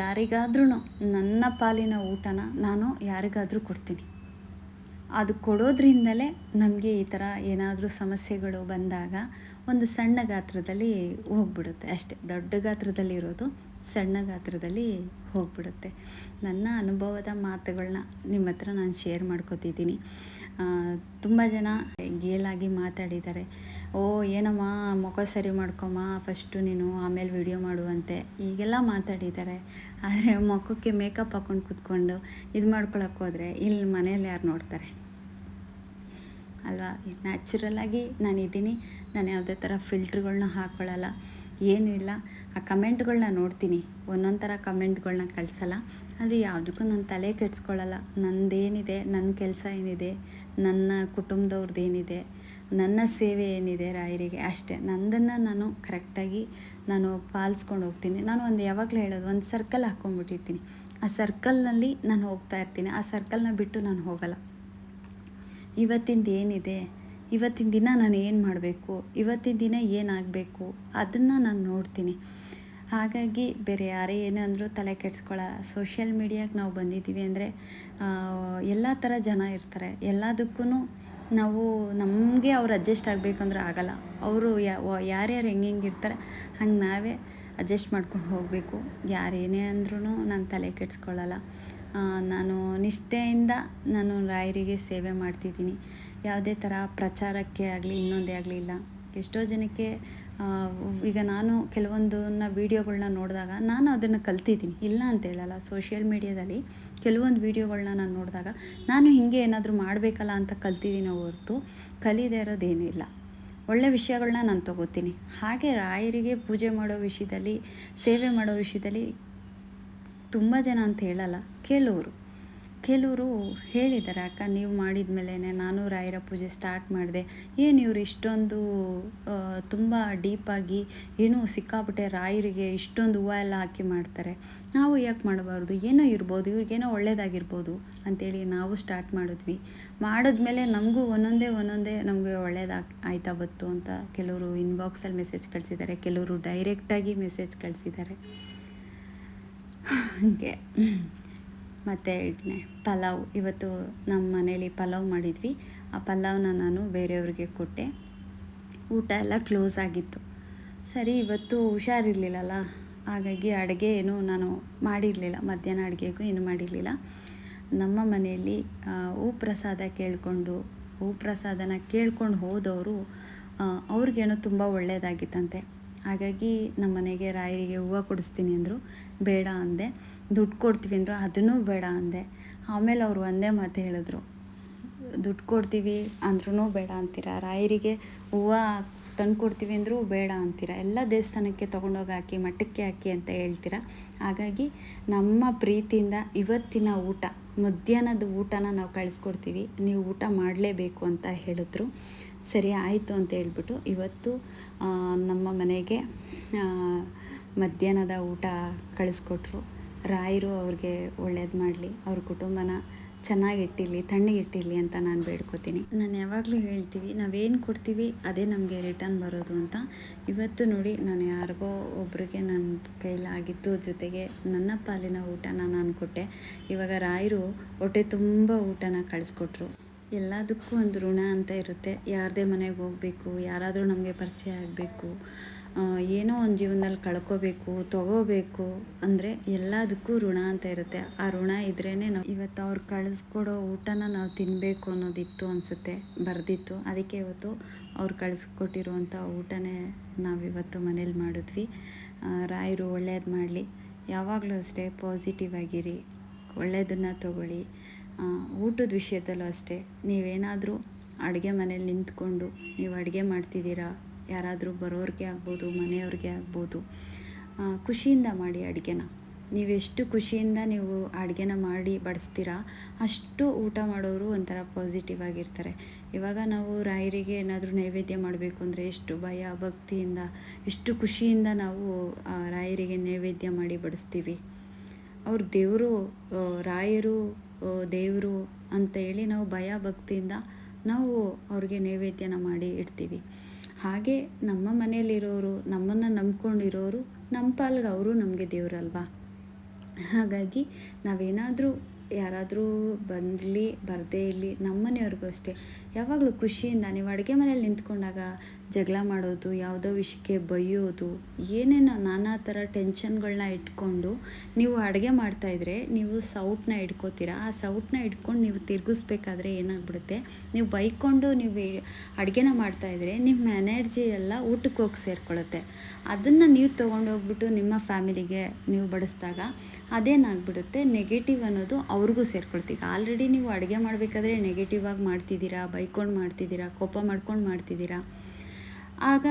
ಯಾರಿಗಾದ್ರೂ ನನ್ನ ಪಾಲಿನ ಊಟನ ನಾನು ಯಾರಿಗಾದರೂ ಕೊಡ್ತೀನಿ. ಅದು ಕೊಡೋದ್ರಿಂದಲೇ ನಮಗೆ ಈ ಥರ ಏನಾದರೂ ಸಮಸ್ಯೆಗಳು ಬಂದಾಗ ಒಂದು ಸಣ್ಣ ಗಾತ್ರದಲ್ಲಿ ಹೋಗ್ಬಿಡುತ್ತೆ. ಅಷ್ಟೇ, ದೊಡ್ಡ ಗಾತ್ರದಲ್ಲಿರೋದು ಸಣ್ಣ ಗಾತ್ರದಲ್ಲಿ ಹೋಗ್ಬಿಡುತ್ತೆ. ನನ್ನ ಅನುಭವದ ಮಾತುಗಳನ್ನ ನಿಮ್ಮ ಹತ್ರ ನಾನು ಶೇರ್ ಮಾಡ್ಕೋತಿದ್ದೀನಿ. ತುಂಬ ಜನ ಗೇಲಾಗಿ ಮಾತಾಡಿದ್ದಾರೆ. ಓ, ಏನಮ್ಮ, ಮುಖ ಸರಿ ಮಾಡ್ಕೊಮ್ಮ ಫಸ್ಟು ನೀನು, ಆಮೇಲೆ ವಿಡಿಯೋ ಮಾಡುವಂತೆ. ಈಗೆಲ್ಲ ಮಾತಾಡಿದ್ದಾರೆ. ಆದರೆ ಮುಖಕ್ಕೆ ಮೇಕಪ್ ಹಾಕ್ಕೊಂಡು ಕೂತ್ಕೊಂಡು ಇದು ಮಾಡ್ಕೊಳಕ್ಕೆ ಹೋದರೆ ಇಲ್ಲಿ ಮನೇಲಿ ಯಾರು ನೋಡ್ತಾರೆ? ಅಲ್ವಾ? ನ್ಯಾಚುರಲಾಗಿ ನಾನು ಇದ್ದೀನಿ. ನಾನು ಯಾವುದೇ ಥರ ಫಿಲ್ಟ್ರ್ಗಳನ್ನ ಹಾಕ್ಕೊಳ್ಳಲ್ಲ ಏನೂ ಇಲ್ಲ. ಆ ಕಮೆಂಟ್ಗಳನ್ನ ನೋಡ್ತೀನಿ. ಒಂದೊಂದು ಥರ ಕಮೆಂಟ್ಗಳನ್ನ ಕಳಿಸಲ್ಲ. ಆದರೆ ಯಾವುದಕ್ಕೂ ನಾನು ತಲೆ ಕೆಡಿಸ್ಕೊಳ್ಳಲ್ಲ ನಂದೇನಿದೆ ನನ್ನ ಕೆಲಸ ಏನಿದೆ, ನನ್ನ ಕುಟುಂಬದವ್ರದ್ದು ಏನಿದೆ ನನ್ನ ಸೇವೆ ಏನಿದೆ ರಾಯರಿಗೆ ಅಷ್ಟೇ. ನಂದನ್ನು ನಾನು ಕರೆಕ್ಟಾಗಿ ನಾನು ಪಾಲಿಸ್ಕೊಂಡು ಹೋಗ್ತೀನಿ. ನಾನು ಒಂದು ಯಾವಾಗಲೂ ಹೇಳೋದು, ಒಂದು ಸರ್ಕಲ್ ಹಾಕ್ಕೊಂಡ್ಬಿಟ್ಟಿರ್ತೀನಿ ಆ ಸರ್ಕಲ್ನಲ್ಲಿ ನಾನು ಹೋಗ್ತಾ ಇರ್ತೀನಿ. ಆ ಸರ್ಕಲ್ನ ಬಿಟ್ಟು ನಾನು ಹೋಗಲ್ಲ. ಇವತ್ತಿಂದ ಏನಿದೆ, ಇವತ್ತಿನ ದಿನ ನಾನು ಏನು ಮಾಡಬೇಕು, ಇವತ್ತಿನ ದಿನ ಏನಾಗಬೇಕು, ಅದನ್ನು ನಾನು ನೋಡ್ತೀನಿ. ಹಾಗಾಗಿ ಬೇರೆ ಯಾರೇ ಏನೇ ಅಂದರೂ ತಲೆ ಕೆಡ್ಸ್ಕೊಳ್ಳಲ್ಲ ಸೋಷಿಯಲ್ ಮೀಡಿಯಾಗೆ ನಾವು ಬಂದಿದ್ದೀವಿ ಅಂದರೆ ಎಲ್ಲ ಥರ ಜನ ಇರ್ತಾರೆ. ಎಲ್ಲದಕ್ಕೂ ನಾವು ನಮಗೆ ಅವ್ರು ಅಡ್ಜಸ್ಟ್ ಆಗಬೇಕಂದ್ರೆ ಆಗಲ್ಲ. ಅವರು ಯಾರ್ಯಾರು ಹೆಂಗೆ ಹೆಂಗೆ ಇರ್ತಾರೆ, ಹಂಗೆ ನಾವೇ ಅಡ್ಜಸ್ಟ್ ಮಾಡ್ಕೊಂಡು ಹೋಗಬೇಕು. ಯಾರೇನೇ ಅಂದ್ರೂ ನಾನು ತಲೆ ಕೆಡಿಸ್ಕೊಳ್ಳಲ್ಲ ನಾನು ನಿಷ್ಠೆಯಿಂದ ನಾನು ರಾಯರಿಗೆ ಸೇವೆ ಮಾಡ್ತಿದ್ದೀನಿ. ಯಾವುದೇ ಥರ ಪ್ರಚಾರಕ್ಕೆ ಆಗಲಿ, ಇನ್ನೊಂದೇ ಆಗಲಿ ಇಲ್ಲ ಎಷ್ಟೋ ಜನಕ್ಕೆ ಈಗ ನಾನು ಕೆಲವೊಂದನ್ನ ವೀಡಿಯೋಗಳನ್ನ ನೋಡಿದಾಗ ನಾನು ಅದನ್ನು ಕಲ್ತಿದ್ದೀನಿ. ಇಲ್ಲ ಅಂತ ಹೇಳಲ್ಲ. ಸೋಷಿಯಲ್ ಮೀಡಿಯಾದಲ್ಲಿ ಕೆಲವೊಂದು ವೀಡಿಯೋಗಳನ್ನ ನಾನು ನೋಡಿದಾಗ ನಾನು ಹೀಗೆ ಏನಾದರೂ ಮಾಡಬೇಕಲ್ಲ ಅಂತ ಕಲ್ತಿದ್ದೀನಿ ಹೊರತು ಕಲಿದೇ ಇರೋದೇನೂ ಇಲ್ಲ. ಒಳ್ಳೆ ವಿಷಯಗಳನ್ನ ನಾನು ತಗೋತೀನಿ. ಹಾಗೆ ರಾಯರಿಗೆ ಪೂಜೆ ಮಾಡೋ ವಿಷಯದಲ್ಲಿ, ಸೇವೆ ಮಾಡೋ ವಿಷಯದಲ್ಲಿ ತುಂಬ ಜನ ಅಂತ ಹೇಳಲ್ಲ. ಕೆಲವರು ಕೆಲವರು ಹೇಳಿದ್ದಾರೆ ಅಕ್ಕ, ನೀವು ಮಾಡಿದ ಮೇಲೆ ನಾನು ರಾಯರ ಪೂಜೆ ಸ್ಟಾರ್ಟ್ ಮಾಡಿದೆ. ಏನು ಇವರು ಇಷ್ಟೊಂದು ತುಂಬ ಡೀಪಾಗಿ ಏನು ಸಿಕ್ಕಾಪಟ್ಟೆ ರಾಯರಿಗೆ ಇಷ್ಟೊಂದು ಹೂವು ಎಲ್ಲ ಹಾಕಿ ಮಾಡ್ತಾರೆ. ನಾವು ಯಾಕೆ ಮಾಡಬಾರ್ದು? ಏನೋ ಇರ್ಬೋದು, ಇವ್ರಿಗೇನೋ ಒಳ್ಳೇದಾಗಿರ್ಬೋದು ಅಂತೇಳಿ ನಾವು ಸ್ಟಾರ್ಟ್ ಮಾಡಿದ್ವಿ. ಮಾಡಿದ್ಮೇಲೆ ನಮಗೂ ಒಂದೊಂದೇ ಒಂದೊಂದೇ ನಮಗೆ ಒಳ್ಳೇದಾಗ ಆಯ್ತಾ ಬತ್ತು ಅಂತ ಕೆಲವರು ಇನ್ಬಾಕ್ಸಲ್ಲಿ ಮೆಸೇಜ್ ಕಳಿಸಿದ್ದಾರೆ ಕೆಲವರು ಡೈರೆಕ್ಟಾಗಿ ಮೆಸೇಜ್ ಕಳಿಸಿದ್ದಾರೆ ಹಾಗೆ. ಮತ್ತು ಎರಡನೇ ಪಲಾವ್. ಇವತ್ತು ನಮ್ಮ ಮನೇಲಿ ಪಲಾವ್ ಮಾಡಿದ್ವಿ. ಆ ಪಲಾವ್ನ ನಾನು ಬೇರೆಯವ್ರಿಗೆ ಕೊಟ್ಟೆ. ಊಟ ಎಲ್ಲ ಕ್ಲೋಸ್ ಆಗಿತ್ತು. ಸರಿ, ಇವತ್ತು ಹುಷಾರಿರ್ಲಿಲ್ಲಲ್ಲ? ಹಾಗಾಗಿ ಅಡುಗೆ ಏನು ನಾನು ಮಾಡಿರಲಿಲ್ಲ. ಮಧ್ಯಾಹ್ನ ಅಡುಗೆಗೂ ಏನು ಮಾಡಿರಲಿಲ್ಲ. ನಮ್ಮ ಮನೆಯಲ್ಲಿ ಹೂ ಪ್ರಸಾದ ಕೇಳಿಕೊಂಡು ಹೂ ಪ್ರಸಾದನ ಕೇಳ್ಕೊಂಡು ಹೋದವರು ಅವ್ರಿಗೇನೋ ತುಂಬ ಒಳ್ಳೆಯದಾಗಿತ್ತಂತೆ ಹಾಗಾಗಿ ನಮ್ಮ ಮನೆಗೆ ರಾಯರಿಗೆ ಹೂವು ಕೊಡಿಸ್ತೀನಿ ಅಂದರು. ಬೇಡ ಅಂದೆ. ದುಡ್ಡು ಕೊಡ್ತೀವಿ ಅಂದರು ಅದನ್ನೂ ಬೇಡ ಅಂದೆ. ಆಮೇಲೆ ಅವರು ಒಂದೇ ಮಾತು ಹೇಳಿದ್ರು. ದುಡ್ಡು ಕೊಡ್ತೀವಿ ಅಂದ್ರೂ ಬೇಡ ಅಂತೀರ? ರಾಯರಿಗೆ ಹೂವು ತಂದು ಕೊಡ್ತೀವಿ ಅಂದರೂ ಬೇಡ ಅಂತೀರ? ಎಲ್ಲ ದೇವಸ್ಥಾನಕ್ಕೆ ತೊಗೊಂಡೋಗಿ ಹಾಕಿ, ಮಠಕ್ಕೆ ಹಾಕಿ ಅಂತ ಹೇಳ್ತೀರ? ಹಾಗಾಗಿ ನಮ್ಮ ಪ್ರೀತಿಯಿಂದ ಇವತ್ತಿನ ಊಟ, ಮಧ್ಯಾಹ್ನದ ಊಟನ ನಾವು ಕಳಿಸ್ಕೊಡ್ತೀವಿ. ನೀವು ಊಟ ಮಾಡಲೇಬೇಕು ಅಂತ ಹೇಳಿದ್ರು. ಸರಿ, ಆಯಿತು ಅಂತ ಹೇಳ್ಬಿಟ್ಟು ಇವತ್ತು ನಮ್ಮ ಮನೆಗೆ ಮಧ್ಯಾಹ್ನದ ಊಟ ಕಳಿಸ್ಕೊಟ್ರು. ರಾಯರು ಅವ್ರಿಗೆ ಒಳ್ಳೇದು ಮಾಡಲಿ, ಅವ್ರ ಕುಟುಂಬನ ಚೆನ್ನಾಗಿಟ್ಟಿರಲಿ ತಣ್ಣಗಿಟ್ಟಿರಲಿ ಅಂತ ನಾನು ಬೇಡ್ಕೋತೀನಿ. ನಾನು ಯಾವಾಗಲೂ ಹೇಳ್ತೀವಿ, ನಾವೇನು ಕೊಡ್ತೀವಿ ಅದೇ ನಮಗೆ ರಿಟರ್ನ್ ಬರೋದು ಅಂತ. ಇವತ್ತು ನೋಡಿ ನಾನು ಯಾರಿಗೋ ಒಬ್ರಿಗೆ ನನ್ನ ಕೈಲಾಗಿತ್ತು ಜೊತೆಗೆ ನನ್ನ ಪಾಲಿನ ಊಟನ ನಾನು ಕೊಟ್ಟೆ. ಇವಾಗ ರಾಯರು ಹೊಟ್ಟೆ ತುಂಬ ಊಟನ ಕಳಿಸ್ಕೊಟ್ರು. ಎಲ್ಲದಕ್ಕೂ ಒಂದು ಋಣ ಅಂತ ಇರುತ್ತೆ. ಯಾರದೇ ಮನೆಗೆ ಹೋಗಬೇಕು, ಯಾರಾದರೂ ನಮಗೆ ಪರಿಚಯ ಆಗಬೇಕು ಏನೋ ಒಂದು ಜೀವನದಲ್ಲಿ ಕಳ್ಕೋಬೇಕು, ತಗೋಬೇಕು ಅಂದರೆ ಎಲ್ಲದಕ್ಕೂ ಋಣ ಅಂತ ಇರುತ್ತೆ. ಆ ಋಣ ಇದ್ರೇ ನಾವು ಇವತ್ತು ಅವ್ರು ಕಳಿಸ್ಕೊಡೋ ಊಟನ ನಾವು ತಿನ್ನಬೇಕು ಅನ್ನೋದಿತ್ತು ಅನಿಸುತ್ತೆ, ಬರೆದಿತ್ತು. ಅದಕ್ಕೆ ಇವತ್ತು ಅವ್ರು ಕಳಿಸ್ಕೊಟ್ಟಿರುವಂಥ ಊಟನೇ ನಾವಿವತ್ತು ಮನೇಲಿ ಮಾಡಿದ್ವಿ. ರಾಯರು ಒಳ್ಳೆಯದು ಮಾಡಲಿ. ಯಾವಾಗಲೂ ಅಷ್ಟೇ ಪಾಸಿಟಿವ್ ಆಗಿರಿ. ಒಳ್ಳೆಯದನ್ನು ತಗೊಳ್ಳಿ. ಊಟದ ವಿಷಯದಲ್ಲೂ ಅಷ್ಟೇ. ನೀವೇನಾದರೂ ಅಡುಗೆ ಮನೇಲಿ ನಿಂತ್ಕೊಂಡು ನೀವು ಅಡುಗೆ ಮಾಡ್ತಿದ್ದೀರಾ? ಯಾರಾದರೂ ಬರೋರಿಗೆ ಆಗ್ಬೋದು, ಮನೆಯವ್ರಿಗೆ ಆಗ್ಬೋದು ಖುಷಿಯಿಂದ ಮಾಡಿ ಅಡುಗೆನ. ನೀವೆಷ್ಟು ಖುಷಿಯಿಂದ ನೀವು ಅಡುಗೆನ ಮಾಡಿ ಬಡಿಸ್ತೀರಾ, ಅಷ್ಟು ಊಟ ಮಾಡೋರು ಒಂಥರ ಪಾಸಿಟಿವ್ ಆಗಿರ್ತಾರೆ. ಇವಾಗ ನಾವು ರಾಯರಿಗೆ ಏನಾದರೂ ನೈವೇದ್ಯ ಮಾಡಬೇಕು ಅಂದರೆ ಎಷ್ಟು ಭಯ, ಭಕ್ತಿಯಿಂದ, ಎಷ್ಟು ಖುಷಿಯಿಂದ ನಾವು ರಾಯರಿಗೆ ನೈವೇದ್ಯ ಮಾಡಿ ಬಡಿಸ್ತೀವಿ. ಅವ್ರ ದೇವರು ರಾಯರು ದೇವರು ಅಂತ ಹೇಳಿ ನಾವು ಭಯ ಭಕ್ತಿಯಿಂದ ನಾವು ಅವ್ರಿಗೆ ನೈವೇದ್ಯನ ಮಾಡಿ ಇಡ್ತೀವಿ. ಹಾಗೆ ನಮ್ಮ ಮನೆಯಲ್ಲಿರೋರು ನಮ್ಮನ್ನು ನಂಬ್ಕೊಂಡಿರೋರು ನಮ್ಮ ಪಾಲ್ಗೆ ಅವರು ನಮಗೆ ದೇವರಲ್ವಾ? ಹಾಗಾಗಿ ನಾವೇನಾದರೂ ಯಾರಾದರೂ ಬಂದಲಿ, ಬರದೇ ಇರಲಿ ನಮ್ಮ ಮನೆಯವ್ರಿಗೂ ಅಷ್ಟೇ. ಯಾವಾಗಲೂ ಖುಷಿಯಿಂದ ನೀವು ಅಡುಗೆ ಮನೇಲಿ ನಿಂತ್ಕೊಂಡಾಗ ಜಗಳ ಮಾಡೋದು, ಯಾವುದೋ ವಿಷಯಕ್ಕೆ ಬೈಯೋದು, ಏನೇನೋ ನಾನಾ ಥರ ಟೆನ್ಷನ್ಗಳನ್ನ ಇಟ್ಕೊಂಡು ನೀವು ಅಡುಗೆ ಮಾಡ್ತಾಯಿದ್ರೆ ನೀವು ಸೌಟನ್ನ ಇಟ್ಕೋತೀರ? ಆ ಸೌಟನ್ನ ಇಟ್ಕೊಂಡು ನೀವು ತಿರುಗಿಸ್ಬೇಕಾದ್ರೆ ಏನಾಗ್ಬಿಡುತ್ತೆ? ನೀವು ಬೈಕೊಂಡು ನೀವು ಅಡುಗೆನ ಮಾಡ್ತಾಯಿದ್ರೆ ನಿಮ್ಮ ಎನರ್ಜಿ ಎಲ್ಲ ಊಟಕ್ಕೆ ಹೋಗಿ ಸೇರ್ಕೊಳ್ಳುತ್ತೆ. ಅದನ್ನು ನೀವು ತೊಗೊಂಡೋಗ್ಬಿಟ್ಟು ನಿಮ್ಮ ಫ್ಯಾಮಿಲಿಗೆ ನೀವು ಬಡಿಸಿದಾಗ ಅದೇನಾಗ್ಬಿಡುತ್ತೆ? ನೆಗೆಟಿವ್ ಅನ್ನೋದು ಅವ್ರಿಗೂ ಸೇರ್ಕೊಳ್ತೀಗ. ಆಲ್ರೆಡಿ ನೀವು ಅಡುಗೆ ಮಾಡಬೇಕಾದ್ರೆ ನೆಗೆಟಿವ್ ಆಗಿ ಮಾಡ್ತಿದ್ದೀರಾ? ಬೈಕೊಂಡು ಮಾಡ್ತಿದ್ದೀರಾ, ಕೋಪ ಮಾಡ್ಕೊಂಡು ಮಾಡ್ತಿದ್ದೀರಾ? ಆಗ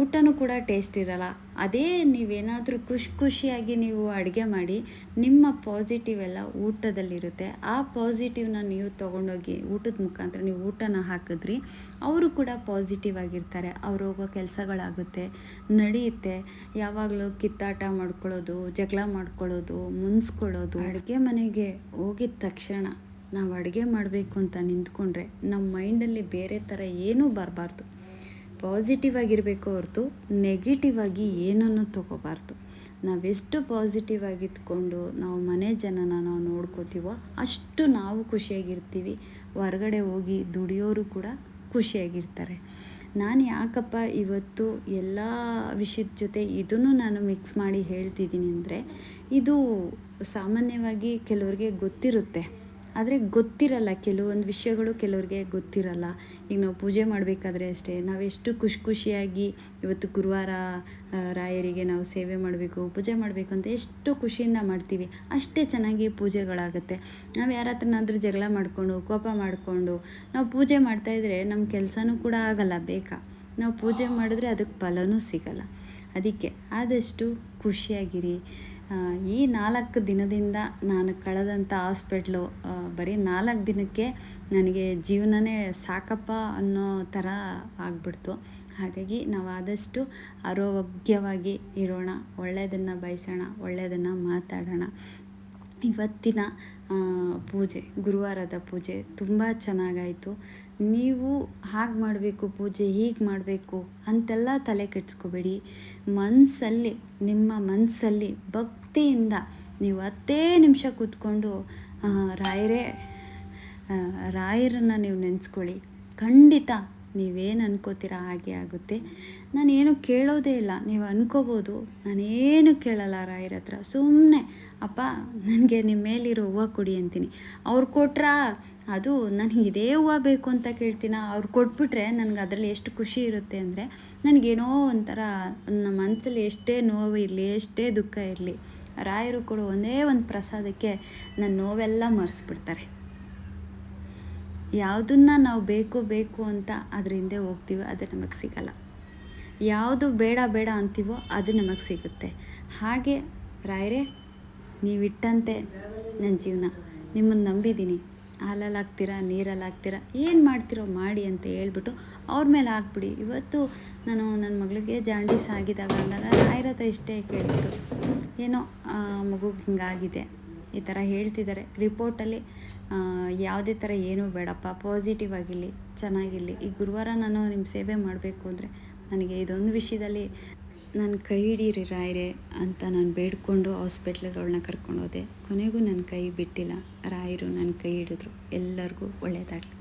ಊಟನೂ ಕೂಡ ಟೇಸ್ಟ್ ಇರಲ್ಲ. ಅದೇ ನೀವೇನಾದರೂ ಖುಷಿ ಖುಷಿಯಾಗಿ ನೀವು ಅಡುಗೆ ಮಾಡಿ, ನಿಮ್ಮ ಪಾಸಿಟಿವ್ ಎಲ್ಲ ಊಟದಲ್ಲಿರುತ್ತೆ. ಆ ಪಾಸಿಟಿವ್ನ ನೀವು ತೊಗೊಂಡೋಗಿ ಊಟದ ಮುಖಾಂತರ ನೀವು ಊಟನ ಹಾಕಿದ್ರಿ, ಅವರು ಕೂಡ ಪಾಸಿಟಿವ್ ಆಗಿರ್ತಾರೆ. ಅವ್ರು ಹೋಗೋ ಕೆಲಸಗಳಾಗುತ್ತೆ, ನಡೆಯುತ್ತೆ. ಯಾವಾಗಲೂ ಕಿತ್ತಾಟ ಮಾಡ್ಕೊಳ್ಳೋದು, ಜಗಳ ಮಾಡ್ಕೊಳ್ಳೋದು, ಮುನ್ಸ್ಕೊಳ್ಳೋದು. ಅಡುಗೆ ಮನೆಗೆ ಹೋಗಿದ ತಕ್ಷಣ ನಾವು ಅಡುಗೆ ಮಾಡಬೇಕು ಅಂತ ನಿಂತ್ಕೊಂಡ್ರೆ ನಮ್ಮ ಮೈಂಡಲ್ಲಿ ಬೇರೆ ಥರ ಏನೂ ಬರಬಾರ್ದು. ಪಾಸಿಟಿವ್ ಆಗಿರಬೇಕು ಹೊರತು ನೆಗೆಟಿವ್ ಆಗಿ ಏನನ್ನು ತಗೋಬಾರ್ದು. ನಾವೆಷ್ಟು ಪಾಸಿಟಿವ್ ಆಗಿದ್ಕೊಂಡು ನಾವು ಮನೆ ಜನನ ನಾವು ನೋಡ್ಕೋತೀವೋ ಅಷ್ಟು ನಾವು ಖುಷಿಯಾಗಿರ್ತೀವಿ. ಹೊರಗಡೆ ಹೋಗಿ ದುಡಿಯೋರು ಕೂಡ ಖುಷಿಯಾಗಿರ್ತಾರೆ. ನಾನು ಯಾಕಪ್ಪ ಇವತ್ತು ಎಲ್ಲ ವಿಷಯದ ಜೊತೆ ಇದನ್ನು ನಾನು ಮಿಕ್ಸ್ ಮಾಡಿ ಹೇಳ್ತಿದ್ದೀನಿ ಅಂದರೆ ಇದು ಸಾಮಾನ್ಯವಾಗಿ ಕೆಲವರಿಗೆ ಗೊತ್ತಿರುತ್ತೆ. ಆದರೆ ಗೊತ್ತಿರಲ್ಲ, ಕೆಲವೊಂದು ವಿಷಯಗಳು ಕೆಲವ್ರಿಗೆ ಗೊತ್ತಿರಲ್ಲ. ಈಗ ನಾವು ಪೂಜೆ ಮಾಡಬೇಕಾದ್ರೆ ಅಷ್ಟೇ ನಾವೆಷ್ಟು ಖುಷಿ ಖುಷಿಯಾಗಿ ಇವತ್ತು ಗುರುವಾರ ರಾಯರಿಗೆ ನಾವು ಸೇವೆ ಮಾಡಬೇಕು, ಪೂಜೆ ಮಾಡಬೇಕು ಅಂತ ಎಷ್ಟು ಖುಷಿಯಿಂದ ಮಾಡ್ತೀವಿ, ಅಷ್ಟೇ ಚೆನ್ನಾಗಿ ಪೂಜೆಗಳಾಗುತ್ತೆ. ನಾವು ಯಾರ ಹತ್ರನಾದರೂ ಜಗಳ ಮಾಡಿಕೊಂಡು, ಕೋಪ ಮಾಡಿಕೊಂಡು, ನಾವು ಪೂಜೆ ಮಾಡ್ತಾಯಿದ್ರೆ ನಮ್ಮ ಕೆಲಸನೂ ಕೂಡ ಆಗಲ್ಲ, ಬೇಕಾ? ನಾವು ಪೂಜೆ ಮಾಡಿದ್ರೆ ಅದಕ್ಕೆ ಫಲನೂ ಸಿಗಲ್ಲ. ಅದಕ್ಕೆ ಆದಷ್ಟು ಖುಷಿಯಾಗಿರಿ. ಈ ನಾಲ್ಕು ದಿನದಿಂದ ನಾನು ಕಳೆದಂಥ ಹಾಸ್ಪಿಟ್ಲು ಬರೀ ನಾಲ್ಕು ದಿನಕ್ಕೆ ನನಗೆ ಜೀವನನೇ ಸಾಕಪ್ಪ ಅನ್ನೋ ಥರ ಆಗ್ಬಿಡ್ತು. ಹಾಗಾಗಿ ನಾವು ಆದಷ್ಟು ಆರೋಗ್ಯವಾಗಿ ಇರೋಣ, ಒಳ್ಳೆಯದನ್ನು ಬಯಸೋಣ, ಒಳ್ಳೆಯದನ್ನು ಮಾತಾಡೋಣ. ಇವತ್ತಿನ ಪೂಜೆ, ಗುರುವಾರದ ಪೂಜೆ ತುಂಬ ಚೆನ್ನಾಗಾಯಿತು. ನೀವು ಹಾಗೆ ಮಾಡಬೇಕು, ಪೂಜೆ ಹೀಗೆ ಮಾಡಬೇಕು ಅಂತೆಲ್ಲ ತಲೆ ಕೆಡಿಸ್ಕೋಬೇಡಿ. ಮನಸ್ಸಲ್ಲಿ ನಿಮ್ಮ ಮನಸ್ಸಲ್ಲಿ ಭಕ್ತಿಯಿಂದ ನೀವು ಹತ್ತೇ ನಿಮಿಷ ಕೂತ್ಕೊಂಡು ರಾಯರೇ ರಾಯರನ್ನು ನೀವು ನೆನೆಸ್ಕೊಳ್ಳಿ. ಖಂಡಿತ ನೀವೇನು ಅನ್ಕೋತೀರ ಹಾಗೆ ಆಗುತ್ತೆ. ನಾನೇನು ಕೇಳೋದೇ ಇಲ್ಲ, ನೀವು ಅನ್ಕೋಬೋದು. ನಾನೇನು ಕೇಳಲ್ಲ ರಾಯರ ಹತ್ರ. ಸುಮ್ಮನೆ ಅಪ್ಪ, ನನಗೆ ನಿಮ್ಮ ಮೇಲಿರೋ ಹೂವು ಕೊಡಿ ಅಂತೀನಿ. ಅವ್ರು ಕೊಟ್ರಾ ಅದು ನನಗೆ ಇದೇ ಹೂವು ಬೇಕು ಅಂತ ಕೇಳ್ತೀನ, ಅವ್ರು ಕೊಟ್ಬಿಟ್ರೆ ನನಗೆ ಅದರಲ್ಲಿ ಎಷ್ಟು ಖುಷಿ ಇರುತ್ತೆ ಅಂದರೆ ನನಗೇನೋ ಒಂಥರ ನನ್ನ ಮನಸ್ಸಲ್ಲಿ ಎಷ್ಟೇ ನೋವು ಇರಲಿ, ಎಷ್ಟೇ ದುಃಖ ಇರಲಿ, ರಾಯರು ಕೂಡ ಒಂದೇ ಒಂದು ಪ್ರಸಾದಕ್ಕೆ ನನ್ನ ನೋವೆಲ್ಲ ಮರೆಸ್ಬಿಡ್ತಾರೆ. ಯಾವುದನ್ನ ನಾವು ಬೇಕು ಬೇಕು ಅಂತ ಅದ್ರ ಹಿಂದೆ ಹೋಗ್ತೀವೋ ಅದು ನಮಗೆ ಸಿಗಲ್ಲ. ಯಾವುದು ಬೇಡ ಬೇಡ ಅಂತೀವೋ ಅದು ನಮಗೆ ಸಿಗುತ್ತೆ. ಹಾಗೆ ರಾಯರೇ, ನೀವಿಟ್ಟಂತೆ ನನ್ನ ಜೀವನ. ನಿಮ್ಮನ್ನು ನಂಬಿದ್ದೀನಿ. ಹಾಲಲ್ಲಿ ಹಾಕ್ತೀರಾ ನೀರಲ್ಲಿ ಹಾಕ್ತೀರಾ ಏನು ಮಾಡ್ತೀರೋ ಮಾಡಿ ಅಂತ ಹೇಳ್ಬಿಟ್ಟು ಅವ್ರ ಮೇಲೆ ಹಾಕ್ಬಿಡಿ. ಇವತ್ತು ನಾನು ನನ್ನ ಮಗಳಿಗೆ ಜಾಂಡೀಸ್ ಆಗಿದಾಗ ಅಂದಾಗ ರಾಯರ ಹತ್ರ ಇಷ್ಟೇ ಕೇಳಿತ್ತು ಏನೋ ಮಗು ಹಿಂಗಾಗಿದೆ. ಈ ಥರ ಹೇಳ್ತಿದ್ದಾರೆ. ರಿಪೋರ್ಟಲ್ಲಿ ಯಾವುದೇ ಥರ ಏನೂ ಬೇಡಪ್ಪ ಪಾಸಿಟಿವ್ ಆಗಿರಲಿ, ಚೆನ್ನಾಗಿರಲಿ. ಈ ಗುರುವಾರ ನಾನು ನಿಮ್ಮ ಸೇವೆ ಮಾಡಬೇಕು ಅಂದರೆ ನನಗೆ ಇದೊಂದು ವಿಷಯದಲ್ಲಿ ನಾನು ಕೈ ಹಿಡೀರಿ ರಾಯರೇ ಅಂತ ನಾನು ಬೇಡ್ಕೊಂಡು ಹಾಸ್ಪಿಟ್ಲ್ಗಳನ್ನ ಕರ್ಕೊಂಡು ಹೋದೆ ಕೊನೆಗೂ ನನ್ನ ಕೈ ಬಿಟ್ಟಿಲ್ಲ. ರಾಯರು ನನ್ನ ಕೈ ಹಿಡಿದ್ರು. ಎಲ್ಲರಿಗೂ ಒಳ್ಳೆಯದಾಗಲಿ